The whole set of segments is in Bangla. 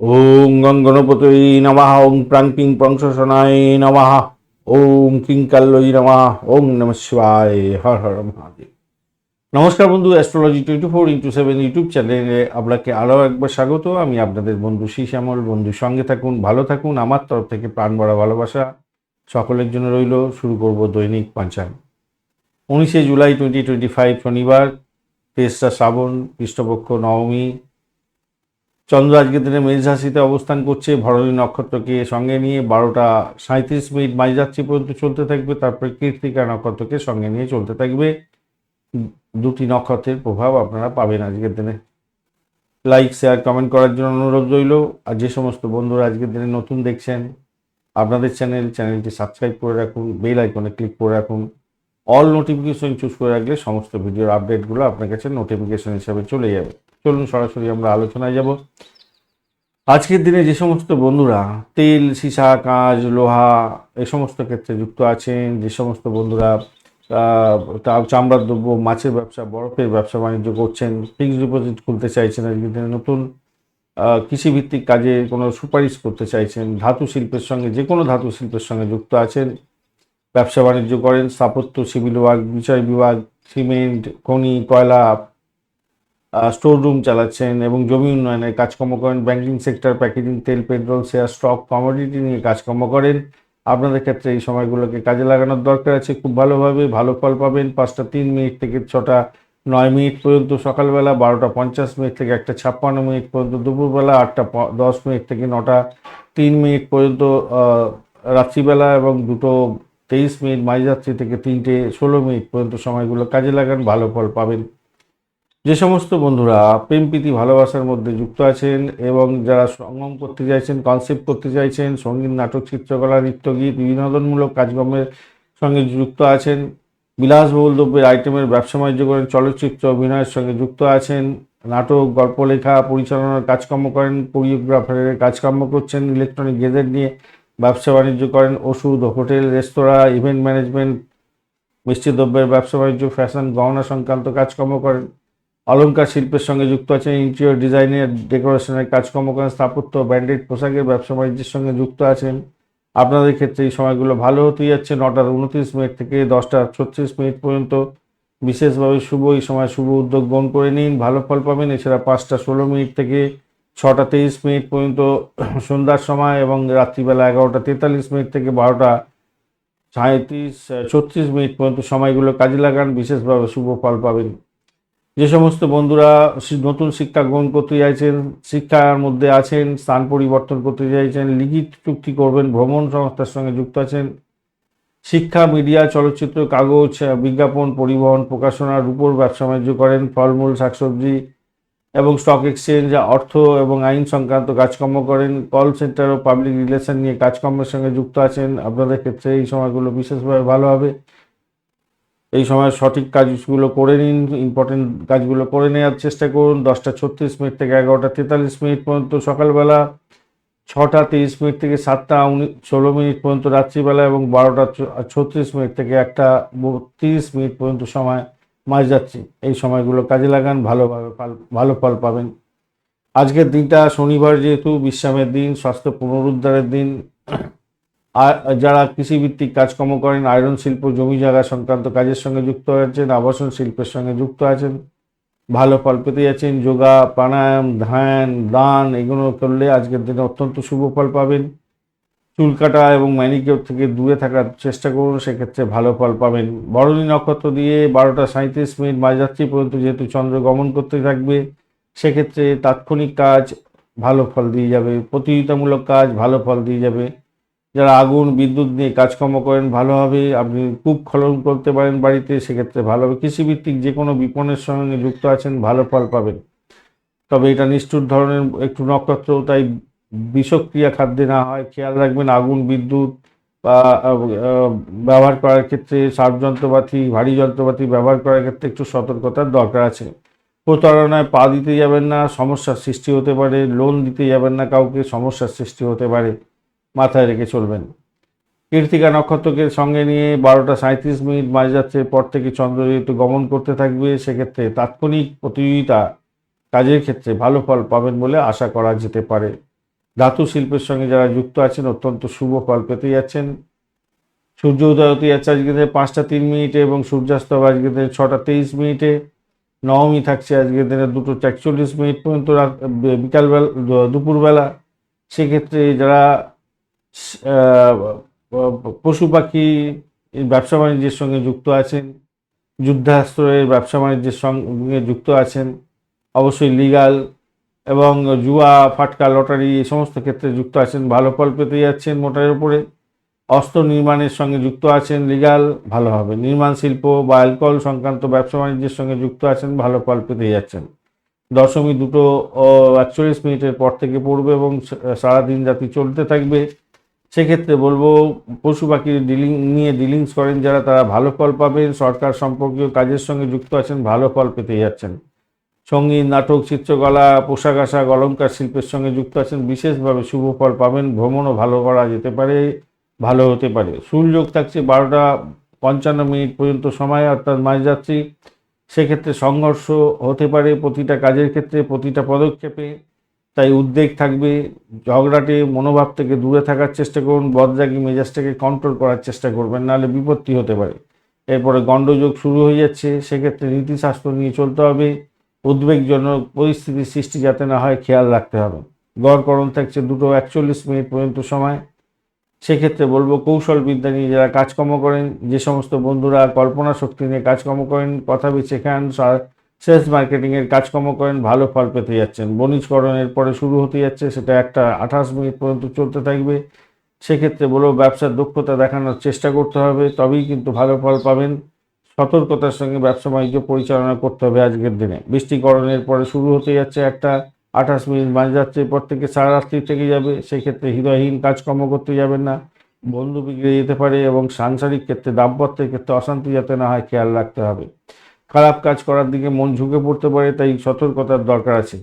ওং গঙ্গনপতৈ নমঃ ওং প্রাং পিং পংসনায় নমঃ ওং কিং কাল্লই নমঃ ওং নম শিবায়, হর হর মহাদেব। নমস্কার বন্ধু astrology twenty four into seven YouTube চ্যানেলে আপনাকে আরও একবার স্বাগত। আমি আপনাদের বন্ধু শ্যামল বন্ধুর সঙ্গে থাকুন, ভালো থাকুন। আমার তরফ থেকে প্রাণ ভরা ভালোবাসা সকলের জন্য রইল। শুরু করব দৈনিক পঞ্চাঙ্গ উনিশে জুলাই টোয়েন্টি টোয়েন্টি ফাইভ শনিবার, তেসরা শ্রাবণ কৃষ্ণপক্ষ নবমী। চন্দ্র আজকের দিনে মেষ রাশিতে অবস্থান করছে। ভরণী নক্ষত্রকে সঙ্গে নিয়ে বারোটা সাঁত্রিশ মিনিট মাঝরাত্রি পর্যন্ত চলতে থাকবে। তারপরে কীর্তিকা নক্ষত্রকে সঙ্গে নিয়ে চলতে থাকবে। দুটি নক্ষত্রের প্রভাব আপনারা পাবেন আজকের দিনে। লাইক শেয়ার কমেন্ট করার জন্য অনুরোধ রইল। আর যে সমস্ত বন্ধুরা আজকের দিনে নতুন দেখছেন, আপনাদের চ্যানেল চ্যানেলটি সাবস্ক্রাইব করে রাখুন বেল আইকনে ক্লিক করে রাখুন। অল নোটিফিকেশন চুজ করে রাখলে সমস্ত ভিডিওর আপডেটগুলো আপনার কাছে নোটিফিকেশন হিসাবে চলে যাবে। চলুন সরাসরি আমরা আলোচনায় যাব। আজকের দিনে যে সমস্ত বন্ধুরা, তেল, সীসা, কাঁচ, লোহা, এ সমস্ত ক্ষেত্রে যুক্ত আছেন, যে সমস্ত বন্ধুরা চামড়ার দ্রব্য, মাছের ব্যবসা, বরফের ব্যবসা বাণিজ্য করছেন, ফিক্সড ডিপোজিট খুলতে চাইছেন আজকের দিনে, নতুন কৃষিভিত্তিক কাজে কোনো সুপারিশ করতে চাইছেন, ধাতু শিল্পের সঙ্গে, যে কোনো ধাতু শিল্পের সঙ্গে যুক্ত আছেন, ব্যবসা বাণিজ্য করেন, স্থাপত্য সিভিল বিভাগ বিচার বিভাগ, সিমেন্ট, খনি, কয়লা স্টোর রুম চালাচ্ছেন এবং জমি উন্নয়নের কাজকর্ম করেন। ব্যাংকিং সেক্টর প্যাকেজিং তেল পেট্রোল শেয়ার স্টক কমোডিটি নিয়ে কাজকর্ম করেন। আপনাদের ক্ষেত্রে এই সময়গুলোকে কাজে লাগানোর দরকার আছে। খুব ভালোভাবে ভালো ফল পাবেন। পাঁচটা তিন মিনিট থেকে ছটা নয় মিনিট পর্যন্ত সকালবেলা, বারোটা পঞ্চাশ মিনিট থেকে একটা ছাপ্পান্ন মিনিট পর্যন্ত দুপুরবেলা, আটটা দশ মিনিট থেকে নটা তিন মিনিট পর্যন্ত রাত্রিবেলা এবং দুটো তেইশ মিনিট মাঝরাত্রি থেকে তিনটে ষোলো মিনিট পর্যন্ত সময়গুলো কাজে লাগান। ভালো ফল পাবেন। যে সমস্ত বন্ধুরা প্রেম, প্রীতি, ভালোবাসার মধ্যে যুক্ত আছেন এবং যারা সঙ্গম করতে চাইছেন কনসেপ্ট করতে চাইছেন, সংগীত, নাটক, চিত্রকলা, নৃত্যগীত বিনোদনমূলক কাজকর্মের সঙ্গে যুক্ত আছেন বিলাসবহুল দ্রব্যের আইটেমের ব্যবসা বাণিজ্য করেন, চলচ্চিত্র অভিনয়ের সঙ্গে যুক্ত আছেন, নাটক, গল্প, লেখা, পরিচালনার কাজকর্ম করেন কোরিওগ্রাফারের কাজকর্ম করছেন ইলেকট্রনিক গেজেট নিয়ে ব্যবসা বাণিজ্য করেন, ওষুধ, হোটেল, রেস্তোরাঁ ইভেন্ট ম্যানেজমেন্ট মিষ্টি দ্রব্যের ব্যবসা বাণিজ্য ফ্যাশন গহনা সংক্রান্ত কাজকর্ম করেন। অলংকার শিল্পের সঙ্গে যুক্ত আছেন ইন্টেরিয়র ডিজাইনের ডেকোরেশনের কাজকর্ম করেন, স্থাপত্য ব্যান্ডেড পোশাকের ব্যবসা বাণিজ্যের সঙ্গে যুক্ত আছেন। আপনাদের ক্ষেত্রে এই সময়গুলো ভালো হতে যাচ্ছে, নটার উনত্রিশ মিনিট থেকে দশটা ছত্রিশ মিনিট পর্যন্ত। বিশেষভাবে শুভ, এই সময় শুভ উদ্যোগ গ্রহণ করে নিন, ভালো ফল পাবেন। এছাড়া পাঁচটা ষোলো মিনিট থেকে ছটা তেইশ মিনিট পর্যন্ত সন্ধ্যার সময় এবং রাত্রিবেলা এগারোটা তেতাল্লিশ মিনিট থেকে বারোটা সাঁত্রিশ, ছত্রিশ মিনিট পর্যন্ত সময়গুলো কাজে লাগান। বিশেষভাবে শুভ ফল পাবেন। যে সমস্ত বন্ধুরা নতুন শিক্ষা গ্রহণ করতে চাইছেন, শিক্ষার মধ্যে আছেন, স্থান পরিবর্তন করতে চাইছেন, লিখিত চুক্তি করবেন, ভ্রমণ সংস্থার সঙ্গে যুক্ত আছেন, শিক্ষা, মিডিয়া, চলচ্চিত্র, কাগজ বিজ্ঞাপন, পরিবহন, প্রকাশনার উপর ব্যবসা বাণিজ্য করেন, ফলমূল, শাকসবজি এবং স্টক এক্সচেঞ্জ অর্থ এবং আইন সংক্রান্ত কাজকর্ম করেন কল সেন্টার ও পাবলিক রিলেশন নিয়ে কাজকর্মের সঙ্গে যুক্ত আছেন। আপনাদের ক্ষেত্রে এই সময়গুলো বিশেষভাবে ভালো হবে। এই সময় সঠিক কাজগুলো করে নিন ইম্পর্টেন্ট কাজগুলো করে নেওয়ার চেষ্টা করুন। দশটা ছত্রিশ মিনিট থেকে এগারোটা তেতাল্লিশ মিনিট পর্যন্ত সকালবেলা, ছটা তেইশ মিনিট থেকে সাতটা ষোলো মিনিট পর্যন্ত রাত্রিবেলা এবং বারোটা ছত্রিশ মিনিট থেকে একটা তিরিশ মিনিট পর্যন্ত সময় মাঝ যাচ্ছি এই সময়গুলো কাজে লাগান, ভালোভাবে ফল- ভালো ফল পাবেন। আজকের দিনটা শনিবার যেহেতু, বিশ্রামের দিন, স্বাস্থ্য পুনরুদ্ধারের দিন। আর যারা কৃষিভিত্তিক কাজকর্ম করেন, আয়রন শিল্প, জমি জায়গা সংক্রান্ত কাজের সঙ্গে যুক্ত আছেন, আবাসন শিল্পের সঙ্গে যুক্ত আছেন, ভালো ফল পেতে যাচ্ছেন, যোগা, প্রাণায়াম, ধ্যান, দান, এগুলো করলে আজকের দিনে অত্যন্ত শুভ ফল পাবেন। চুল কাটা এবং ম্যানিকিওর থেকে দূরে থাকার চেষ্টা করুন, সেক্ষেত্রে ভালো ফল পাবেন। বরণী নক্ষত্র দিয়ে বারোটা সাঁত্রিশ মিনিট মাঝরাত্রি পর্যন্ত যেহেতু চন্দ্র গমন করতে থাকবে, সেক্ষেত্রে তাৎক্ষণিক কাজ ভালো ফল দিয়ে যাবে, প্রতিযোগিতামূলক কাজ ভালো ফল দিয়ে যাবে। যারা আগুন, বিদ্যুৎ নিয়ে কাজকর্ম করেন, ভালো হবে। আপনি কূপ খনন করতে পারেন বাড়িতে, সেক্ষেত্রে ভালো হবে। কৃষিভিত্তিক যে কোনো বিপণের সঙ্গে যুক্ত আছেন, ভালো ফল পাবেন। তবে এটা নিষ্ঠুর ধরনের একটু নক্ষত্র, তাই বিষক্রিয়া খাদ্যে না হয়। খেয়াল রাখবেন, আগুন, বিদ্যুৎ বা ব্যবহার করার ক্ষেত্রে সার যন্ত্রপাতি, ভারী যন্ত্রপাতি ব্যবহার করার ক্ষেত্রে একটু সতর্কতার দরকার আছে। প্রতারণায় পা দিতে যাবেন না, সমস্যার সৃষ্টি হতে পারে, লোন দিতে যাবেন না কাউকে, সমস্যার সৃষ্টি হতে পারে। মাথায় রেখে চলবেন। কীর্তিকা নক্ষত্রকে সঙ্গে নিয়ে বারোটা সাঁত্রিশ মিনিট মাঝরাত্রের পর থেকে চন্দ্র যেহেতু গমন করতে থাকবে, সেক্ষেত্রে তাৎক্ষণিক প্রতিযোগিতা কাজের ক্ষেত্রে ভালো ফল পাবেন বলে আশা করা যেতে পারে। ধাতু শিল্পের সঙ্গে যারা যুক্ত আছেন, অত্যন্ত শুভ ফল পেতে যাচ্ছেন। সূর্য উদয় হতে যাচ্ছে আজকে দিনে পাঁচটা তিন মিনিটে এবং সূর্যাস্ত হবে আজকে দিনে ছটা তেইশ মিনিটে। নবমী থাকছে আজকে দিনে দুটো একচল্লিশ মিনিট পর্যন্ত বিকালবেলা, দুপুরবেলা। সেক্ষেত্রে যারা পশু পাখি ব্যবসা বাণিজ্যের সঙ্গে যুক্ত আছেন, যুদ্ধাস্ত্রের ব্যবসা বাণিজ্যের সঙ্গে যুক্ত আছেন, অবশ্যই লিগাল এবং জুয়া, ফাটকা, লটারি এই সমস্ত ক্ষেত্রে যুক্ত আছেন, ভালো ফল পেতে যাচ্ছেন মোটার উপরে। অস্ত্র নির্মাণের সঙ্গে যুক্ত আছেন লিগাল ভালো হবে। নির্মাণ শিল্প বা অ্যালকোহল সংক্রান্ত ব্যবসা বাণিজ্যের সঙ্গে যুক্ত আছেন, ভালো ফল পেতে যাচ্ছেন। দশমী দুটো একচল্লিশ মিনিটের পর থেকে পড়বে এবং সারাদিন রাতি চলতে থাকবে সেক্ষেত্রে বলব, পশু পাখির ডিলিং নিয়ে ডিলিংস করেন যারা, তারা ভালো ফল পাবেন। সরকার সম্পর্কীয় কাজের সঙ্গে যুক্ত আছেন, ভালো ফল পেতে যাচ্ছেন। সংগীত, নাটক, চিত্রকলা, পোশাক আশাক অলঙ্কার শিল্পের সঙ্গে যুক্ত আছেন, বিশেষভাবে শুভ ফল পাবেন, ভ্রমণও ভালো করা যেতে পারে, ভালো হতে পারে। সুযোগ থাকছে বারোটা পঞ্চান্ন মিনিট পর্যন্ত সময়, অর্থাৎ মাঝরাত্রি সেক্ষেত্রে সংঘর্ষ হতে পারে প্রতিটা কাজের ক্ষেত্রে, প্রতিটা পদক্ষেপে। তাই উদ্বেগ থাকবে, ঝগড়াটে মনোভাব থেকে দূরে থাকার চেষ্টা করুন বদরাগী মেজাজটাকে কন্ট্রোল করার চেষ্টা করবেন, নাহলে বিপত্তি হতে পারে। এরপরে গণ্ডযোগ শুরু হয়ে যাচ্ছে, সেক্ষেত্রে নীতিশাস্ত্র নিয়ে চলতে হবে। উদ্বেগজনক পরিস্থিতির সৃষ্টি যাতে না হয়, খেয়াল রাখতে হবে। গড়করণ থাকছে দুটো একচল্লিশ মিনিট পর্যন্ত সময়। সেক্ষেত্রে বলব কৌশল বিদ্যা নিয়ে যারা কাজকর্ম করেন, যে সমস্ত বন্ধুরা কল্পনা শক্তি নিয়ে কাজকর্ম করেন, কথা বেছে খান সেলস মার্কেটিংয়ের কাজকর্ম করেন, ভালো ফল পেতে যাচ্ছেন। বণিজকরণের পরে শুরু হতে যাচ্ছে, সেটা একটা আঠাশ মিনিট পর্যন্ত চলতে থাকবে। সেক্ষেত্রে বলব ব্যবসার দক্ষতা দেখানোর চেষ্টা করতে হবে, তবেই কিন্তু ভালো ফল পাবেন। সতর্কতার সঙ্গে ব্যবসা বাণিজ্য পরিচালনা করতে হবে আজকের দিনে। বৃষ্টিকরণের পরে শুরু হতে যাচ্ছে একটা আঠাশ মিনিট মাঝরাত্রির পর থেকে সারা রাত্রি থেকে যাবে। সেক্ষেত্রে হৃদয়হীন কাজকর্ম করতে যাবেন না। বন্ধু বিগড়ে যেতে পারে এবং সাংসারিক ক্ষেত্রে, দাম্পত্যের ক্ষেত্রে অশান্তি যাতে না হয়, খেয়াল রাখতে হবে। খারাপ কাজ করার দিকে মন ঝুঁকে পড়তে পারে, তাই সতর্কতার দরকার আছে।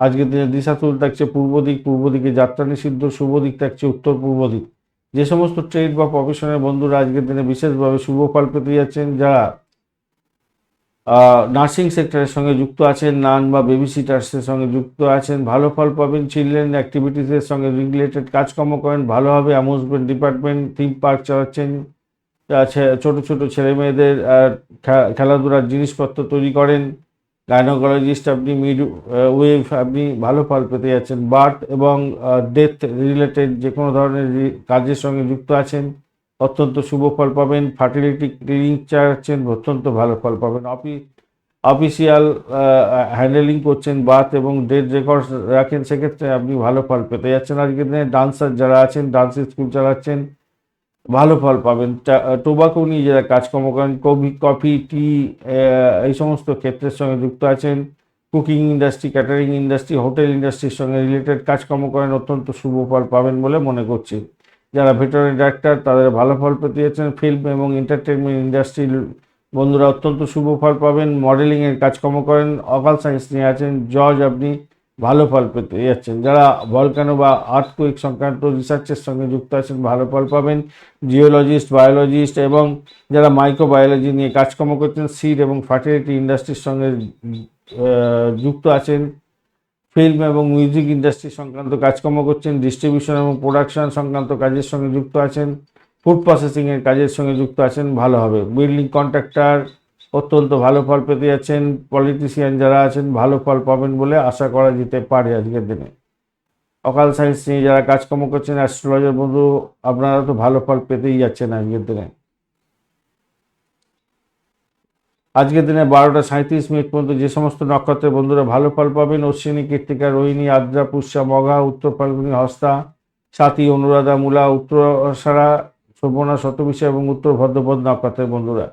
আজকের দিনে দিশা তুল থাকছে পূর্ব দিক, পূর্ব দিকে যাত্রা নিষিদ্ধ, শুভ দিক থাকছে উত্তর পূর্ব দিক। যে সমস্ত ট্রেড বা প্রফেশনের বন্ধুরা আজকের দিনে বিশেষভাবে শুভ ফল পেতে যাচ্ছেন, যারা নার্সিং সেক্টরের সঙ্গে যুক্ত আছেন, নান বা বেবি সিটার্সের সঙ্গে যুক্ত আছেন, ভালো ফল পাবেন, চিলড্রেন অ্যাক্টিভিটিসের সঙ্গে রিলেটেড কাজকর্ম করেন, ভালোভাবে অ্যামিউজমেন্ট ডিপার্টমেন্ট, থিম পার্ক চালাচ্ছেন ছোট ছোট ছেলে মেয়েদের খেলাধুলার জিনিসপত্র তৈরি করেন। গাইনোকোলজিস্ট আপনি মিড ওয়েভ আপনি ভালো ফল পেতে যাচ্ছেন। বার্থ এবং ডেথ রিলেটেড যে কোনো ধরনের কাজের সঙ্গে যুক্ত আছেন, অত্যন্ত শুভ ফল পাবেন। ফার্টিলিটি ক্লিনিং চাচ্ছেন অত্যন্ত ভালো ফল পাবেন। অফিস অফিসিয়াল হ্যান্ডেলিং করছেন বাথ এবং ডেট রেকর্ড রাখেন, সেক্ষেত্রে আপনি ভালো ফল পেতে যাচ্ছেন। আজকের দিনে ডান্সার যারা আছেন ডান্স স্কুল চালাচ্ছেন ভালো ফল পাবেন। টোবাকো নিয়ে যারা কাজকর্ম করেন কফি কফি, টি এই সমস্ত ক্ষেত্রের সঙ্গে যুক্ত আছেন, cooking industry, catering industry, hotel ইন্ডাস্ট্রির সঙ্গে রিলেটেড কাজকর্ম করেন, অত্যন্ত শুভ ফল পাবেন বলে মনে করছি। যারা ভেটারি ডাক্তার, তাদের ভালো ফল পেতে যাচ্ছেন ফিল্ম এবং এন্টারটেনমেন্ট ইন্ডাস্ট্রির বন্ধুরা অত্যন্ত শুভ ফল পাবেন, মডেলিংয়ের কাজকর্ম করেন, অকাল সায়েন্স নিয়ে আছেন, জজ আপনি ভালো ফল পেতে যাচ্ছেন। যারা ভলকানো বা আর্থকুইক সংক্রান্ত রিসার্চের সঙ্গে যুক্ত আছেন, ভালো ফল পাবেন। জিওলজিস্ট বায়োলজিস্ট এবং যারা মাইক্রোবায়োলজি নিয়ে কাজকর্ম করছেন সিড এবং ফার্টিলিটি ইন্ডাস্ট্রির সঙ্গে যুক্ত আছেন ফিল্ম এবং মিউজিক ইন্ডাস্ট্রি সংক্রান্ত কাজকর্ম করছেন ডিস্ট্রিবিউশন এবং প্রোডাকশন সংক্রান্ত কাজের সঙ্গে যুক্ত আছেন ফুড প্রসেসিংয়ের কাজের সঙ্গে যুক্ত আছেন, ভালো হবে। বিল্ডিং কন্ট্রাক্টর অত্যন্ত ভালো ফল পেতে যাচ্ছেন পলিটিশিয়ান যারা আছেন, ভালো ফল পাবেন বলে আশা করা যেতে পারে আজকের দিনে। অকাল সায়েন্স নিয়ে যারা কাজকর্ম করছেন অ্যাস্ট্রোলজার বন্ধু, আপনারা তো ভালো ফল পেতেই যাচ্ছেন আজকের দিনে। আজকের দিনে বারোটা সাঁত্রিশ মিনিট পর্যন্ত যে সমস্ত নক্ষত্রের বন্ধুরা ভালো ফল পাবেন, অশ্বিনী কীর্তিকা রোহিণী, আদ্রা, পুষ্যা মঘা উত্তর ফাল্গুনী হস্তা সাথী অনুরাধা, মূলা উত্তরসারা শোভনা, শতবিশা এবং উত্তর ভদ্রপদ নক্ষত্রের বন্ধুরা।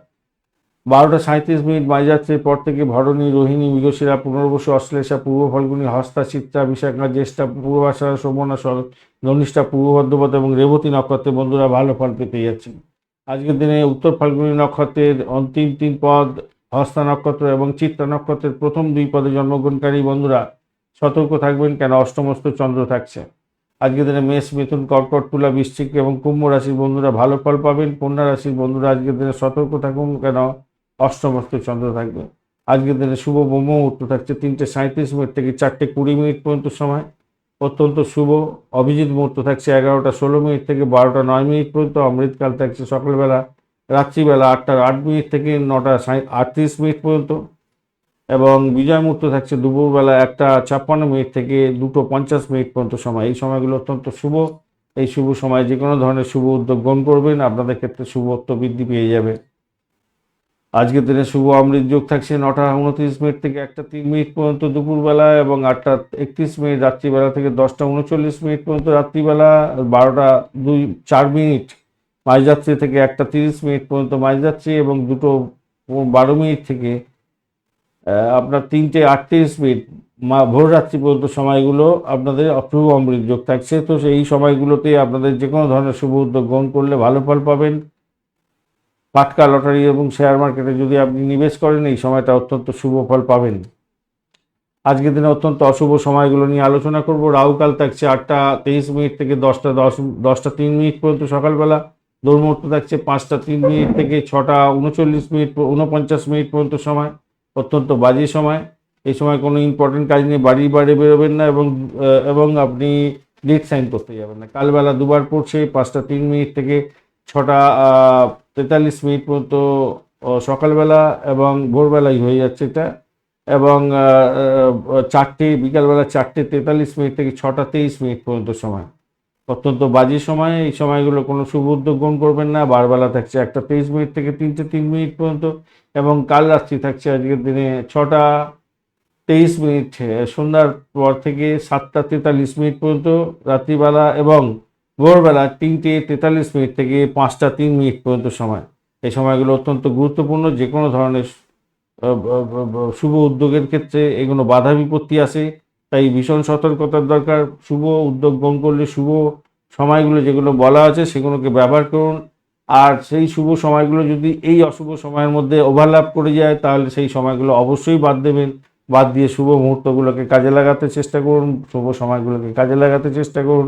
বারোটা সাঁত্রিশ মিনিট মাঝরাত্রির পর থেকে ভরণী রোহিণী মৃগশিরা পুনর্বসু অশ্লেষা পূর্ব ফাল্গুনী হস্তা চিত্রা বিশাখা জ্যেষ্ঠা পূর্বাশারা শোভনা ধনিষ্ঠা পূর্ব ভদ্রপদ এবং রেবতী নক্ষত্রের বন্ধুরা ভালো ফল পেতে যাচ্ছেন। আজকের দিনে উত্তর ফাল্গুনী নক্ষত্রের অন্তিম তিন পদ হস্তা নক্ষত্র এবং চিত্রা নক্ষত্রের প্রথম দুই পদে জন্মগ্রহণকারী বন্ধুরা সতর্ক থাকবেন কেন অষ্টমস্ত চন্দ্র থাকছে। আজকের দিনে মেষ, মিথুন, কর্কট, তুলা, বৃশ্চিক এবং কুম্ভ রাশির বন্ধুরা ভালো ফল পাবেন। কন্যা রাশির বন্ধুরা আজকের দিনে সতর্ক থাকুন কেন অষ্টমস্ত চন্দ্র থাকবে। আজকের দিনে শুভ মুহূর্ত থাকছে তিনটে সাঁত্রিশ মিনিট থেকে চারটে কুড়ি মিনিট পর্যন্ত সময়। অত্যন্ত শুভ অভিজিৎ মুহূর্ত থাকছে এগারোটা ষোলো মিনিট থেকে বারোটা নয় মিনিট পর্যন্ত। অমৃতকাল থাকছে সকালবেলা, রাত্রিবেলা আটটা আট মিনিট থেকে নটা আটত্রিশ মিনিট পর্যন্ত। এবং বিজয় মুহূর্ত থাকছে দুপুরবেলা একটা ছাপ্পান্ন মিনিট থেকে দুটো পঞ্চাশ মিনিট পর্যন্ত সময়। এই সময়গুলো অত্যন্ত শুভ। এই শুভ সময়ে যে কোনো ধরনের শুভ উদ্যোগ গ্রহণ করবেন। আপনাদের ক্ষেত্রে শুভত্ব বৃদ্ধি পেয়ে যাবে। আজকের দিনে শুভ অমৃত যোগ থাকছে নটা উনত্রিশ মিনিট থেকে একটা তিন মিনিট পর্যন্ত দুপুরবেলা এবং আটটা একত্রিশ মিনিট রাত্রিবেলা থেকে দশটা উনচল্লিশ মিনিট পর্যন্ত রাত্রিবেলা, বারোটা দুই, চার মিনিট মাঝরাত্রি থেকে একটা তিরিশ মিনিট পর্যন্ত মাঝরাত্রি এবং দুটো বারো মিনিট থেকে আপনার তিনটে আটত্রিশ মিনিট মা ভোররাত্রি পর্যন্ত সময়গুলো আপনাদের অপূর্ব অমৃত যোগ থাকছে। তো সেই সময়গুলোতে আপনাদের যে কোনো ধরনের শুভ উদ্যোগ গ্রহণ করলে ভালো ফল পাবেন। পাটকা লটারি এবং শেয়ার মার্কেটে যদি আপনি নিবেশ করেন, এই সময়টা অত্যন্ত শুভ ফল পাবেন। আজকের দিনে অত্যন্ত অশুভ সময়গুলো নিয়ে আলোচনা করব। রাহুকাল থাকছে আটটা তেইশ মিনিট থেকে দশটা দশ, দশটা তিন মিনিট পর্যন্ত সকালবেলা। দৌড়মুহূর্ত থাকছে পাঁচটা তিন মিনিট থেকে ছটা উনচল্লিশ মিনিট, উনপঞ্চাশ মিনিট পর্যন্ত সময়। অত্যন্ত বাজে সময়। এই সময় কোনো ইম্পর্টেন্ট কাজ নিয়ে বাড়ি বাড়ি বেরোবেন না এবং এবং আপনি ডেট সাইন করতে যাবেন না। কালবেলা দুবার পড়ছে, পাঁচটা তিন মিনিট থেকে ছটা তেতাল্লিশ মিনিট পর্যন্ত সকালবেলা এবং ভোরবেলাই হয়ে যাচ্ছে এটা। এবং চারটে, বিকালবেলা চারটে তেতাল্লিশ মিনিট থেকে ছটা তেইশ মিনিট পর্যন্ত সময়। অত্যন্ত বাজে সময়, এই সময়গুলো কোনো শুভ উদ্যোগ গ্রহণ করবেন না। বারবেলা থাকছে একটা তেইশ মিনিট থেকে তিনটে তিন মিনিট পর্যন্ত এবং কাল রাত্রি থাকছে আজকের দিনে ছটা তেইশ মিনিট সন্ধ্যার পর থেকে সাতটা তেতাল্লিশ মিনিট পর্যন্ত রাত্রিবেলা এবং ভোরবেলা তিনটে তেতাল্লিশ মিনিট থেকে পাঁচটা তিন মিনিট পর্যন্ত সময়। এই সময়গুলো অত্যন্ত গুরুত্বপূর্ণ। যে কোনো ধরনের শুভ উদ্যোগের ক্ষেত্রে এগুলো বাধা বিপত্তি আসে তাই ভীষণ সতর্কতার দরকার। শুভ উদ্যোগ গ্রহণ করলে শুভ সময়গুলো যেগুলো বলা আছে সেগুলোকে ব্যবহার করুন। আর সেই শুভ সময়গুলো যদি এই অশুভ সময়ের মধ্যে ওভারল্যাপ করে যায়, তাহলে সেই সময়গুলো অবশ্যই বাদ দেবেন। বাদ দিয়ে শুভ মুহূর্তগুলোকে কাজে লাগাতে চেষ্টা করুন। শুভ সময়গুলোকে কাজে লাগাতে চেষ্টা করুন।